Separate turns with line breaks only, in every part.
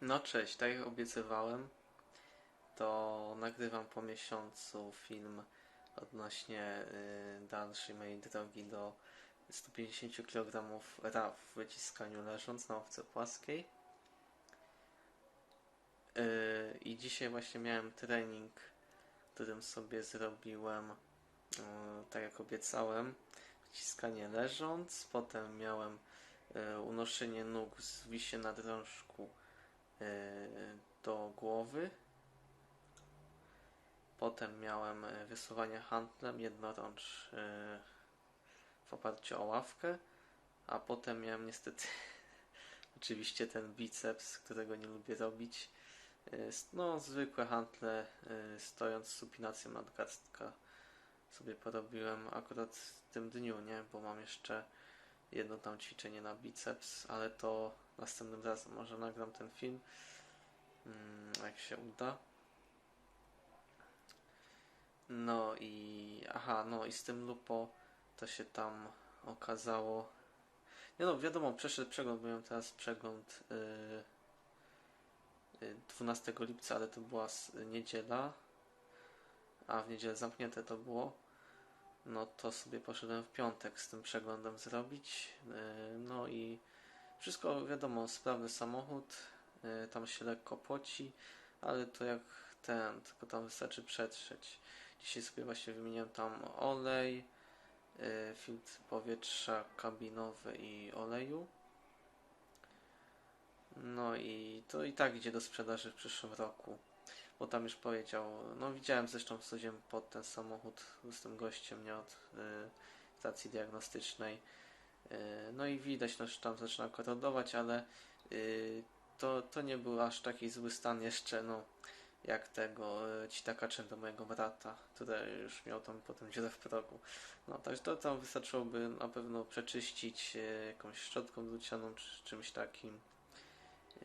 No cześć, tak jak obiecywałem, to nagrywam po miesiącu film odnośnie y, dalszej mojej drogi do 150 kg RAW w wyciskaniu leżąc na owce płaskiej. Y, I dzisiaj właśnie miałem trening, którym sobie zrobiłem, y, tak jak obiecałem, wyciskanie leżąc. Potem miałem y, unoszenie nóg z wisie na drążku do głowy. Potem miałem wysuwanie handlem jednorącz y, w oparciu o ławkę, a potem miałem niestety oczywiście ten biceps, którego nie lubię robić. No, zwykłe handle y, stojąc z supinacją nadgarstka sobie porobiłem akurat w tym dniu, nie? Bo mam jeszcze jedno tam ćwiczenie na biceps, ale to następnym razem może nagram ten film, mm, jak się uda. No i aha, no i z tym lupo to się tam okazało. Nie no, wiadomo, przeszedł przegląd, bo miałem teraz przegląd yy, yy, 12 lipca, ale to była niedziela, a w niedzielę zamknięte to było. No to sobie poszedłem w piątek z tym przeglądem zrobić. Yy, No i wszystko wiadomo, sprawny samochód, yy, tam się lekko poci, ale to jak ten, tylko tam wystarczy przetrzeć. Dzisiaj sobie właśnie wymieniłem tam olej, yy, filtr powietrza kabinowy i oleju. No i to i tak idzie do sprzedaży w przyszłym roku. Bo tam już powiedział, no widziałem zresztą chodziłem pod ten samochód z tym gościem, nie od y, stacji diagnostycznej. Y, no i widać, no, że tam zaczyna korodować, ale y, to, to nie był aż taki zły stan jeszcze, no jak tego y, Citaka do mojego brata, który już miał tam potem dziurę w progu. No także to tam wystarczyłoby na pewno przeczyścić y, jakąś szczotką drucianą czy czymś takim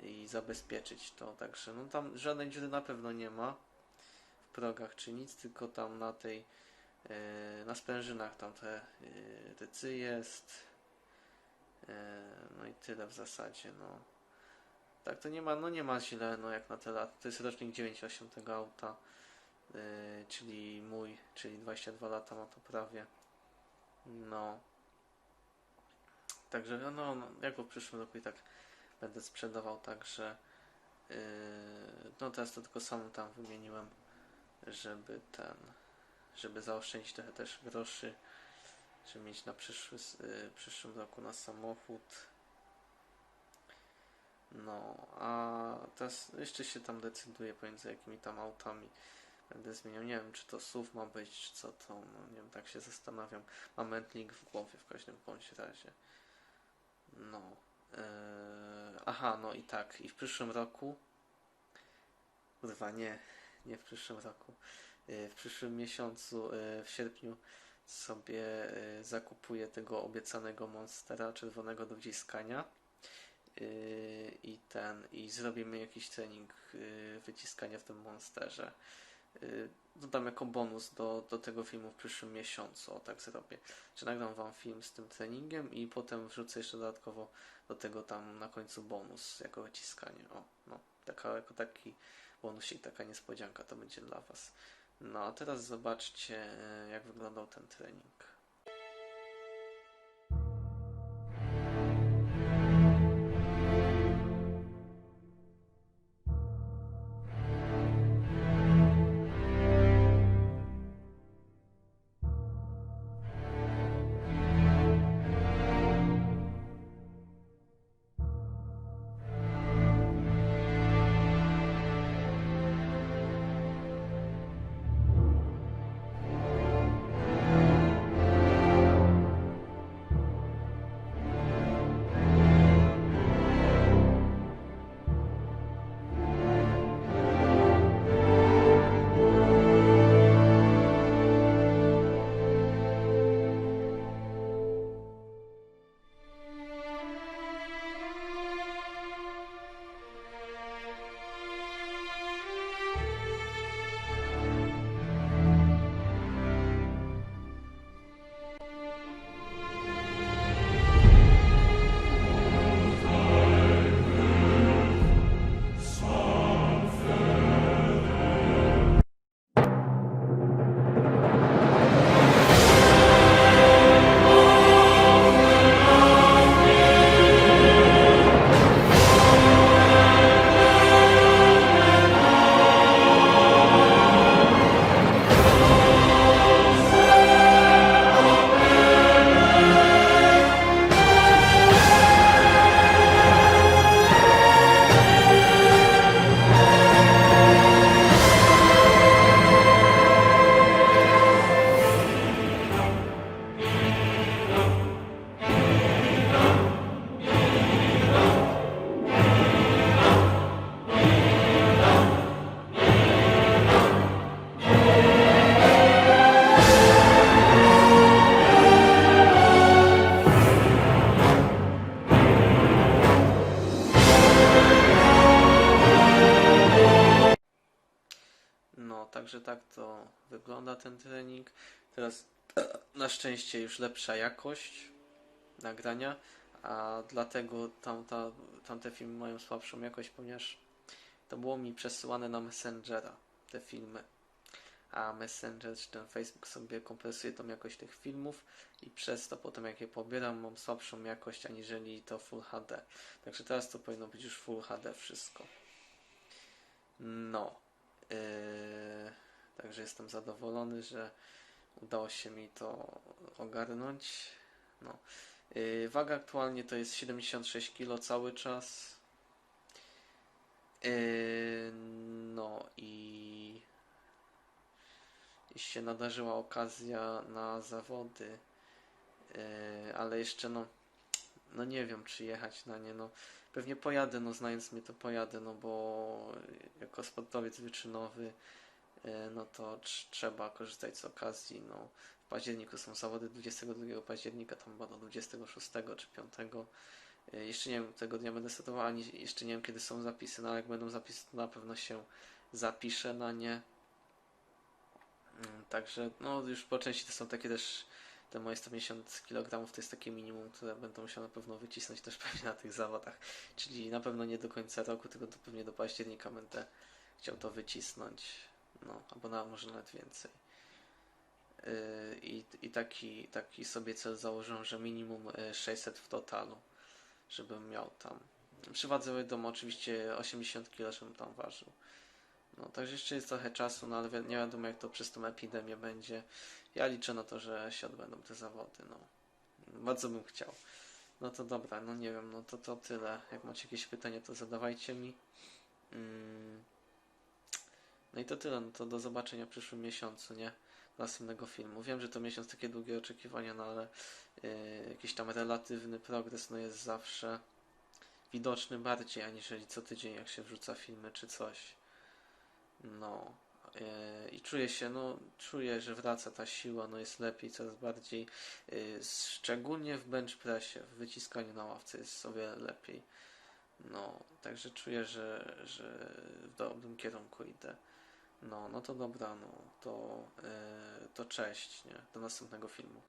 i zabezpieczyć to. Także no tam żadnej dziury na pewno nie ma w progach czy nic, tylko tam na tej e, na sprężynach tam te e, tycy jest. E, no i tyle w zasadzie, no. Tak, to nie ma, no nie ma źle, no jak na te lata. To jest rocznik 98 tego auta, czyli mój, czyli 22 lata ma to prawie. No. Także no, no jak w przyszłym roku i tak będę sprzedawał, także yy, no teraz to tylko sam tam wymieniłem, żeby ten, żeby zaoszczędzić trochę też groszy, żeby mieć na przyszły, yy, przyszłym roku na samochód. No, a teraz jeszcze się tam decyduję pomiędzy jakimi tam autami będę zmieniał. Nie wiem, czy to SUV ma być, czy co to, no nie wiem, tak się zastanawiam. Mam mętlik w głowie w każdym bądź razie. No. Eee, aha, no i tak. I w przyszłym roku. Kurwa, nie. Nie w przyszłym roku. Eee, w przyszłym miesiącu, eee, w sierpniu, sobie zakupuję tego obiecanego monstera czerwonego do wciskania. I ten. I zrobimy jakiś trening wyciskania w tym monsterze. Dodam jako bonus do, do tego filmu w przyszłym miesiącu. O tak zrobię. Czy nagram wam film z tym treningiem i potem wrzucę jeszcze dodatkowo do tego tam na końcu bonus jako wyciskanie. O, no, taka, jako taki bonusik, taka niespodzianka to będzie dla Was. No a teraz zobaczcie, e, jak wyglądał ten trening. Także tak to wygląda ten trening. Teraz na szczęście już lepsza jakość nagrania, a dlatego tamta, tamte filmy mają słabszą jakość, ponieważ to było mi przesyłane na Messengera, te filmy. A Messenger czy ten Facebook sobie kompresuje tą jakość tych filmów i przez to potem jak je pobieram mam słabszą jakość aniżeli to Full HD. Także teraz to powinno być już Full HD wszystko. No. Yy, także jestem zadowolony, że udało się mi to ogarnąć. No. Yy, waga aktualnie to jest 76 kg cały czas. Yy, no i się nadarzyła okazja na zawody, ale jeszcze no, no nie wiem czy jechać na nie, no pewnie pojadę, no znając mnie to pojadę, no bo jako sportowiec wyczynowy, yy, no to tr- trzeba korzystać z okazji, no w październiku są zawody 22 października, tam chyba do 26 czy 5. Yy, Jeszcze nie wiem, tego dnia będę startował, ani jeszcze nie wiem kiedy są zapisy, no ale jak będą zapisy, to na pewno się zapiszę na nie. Mm, Także no już po części to są takie też te moje 150 kg to jest takie minimum, które będę musiał na pewno wycisnąć też pewnie na tych zawodach. Czyli na pewno nie do końca roku, tylko to pewnie do października będę chciał to wycisnąć. No, albo na, może nawet więcej. Yy, I, I taki, taki sobie cel założyłem, że minimum yy, 600 w totalu, żebym miał tam. Przy wadze oczywiście 80 kg, żebym tam ważył. No, także jeszcze jest trochę czasu, no ale wi- nie wiadomo jak to przez tą epidemię będzie. Ja liczę na to, że się odbędą te zawody, no. Bardzo bym chciał. No to dobra, no nie wiem, no to to tyle. Jak macie jakieś pytania, to zadawajcie mi. Mm. No i to tyle, no to do zobaczenia w przyszłym miesiącu, nie? Następnego filmu. Wiem, że to miesiąc takie długie oczekiwania, no ale yy, jakiś tam relatywny progres, no jest zawsze widoczny bardziej, aniżeli co tydzień, jak się wrzuca filmy czy coś. No. Yy, I czuję się, no, czuję, że wraca ta siła, no jest lepiej, coraz bardziej. Yy, szczególnie w bench pressie, w wyciskaniu na ławce jest o wiele lepiej. No, także czuję, że, że w dobrym kierunku idę. No, no to dobra, no, to, yy, to cześć, nie? Do następnego filmu.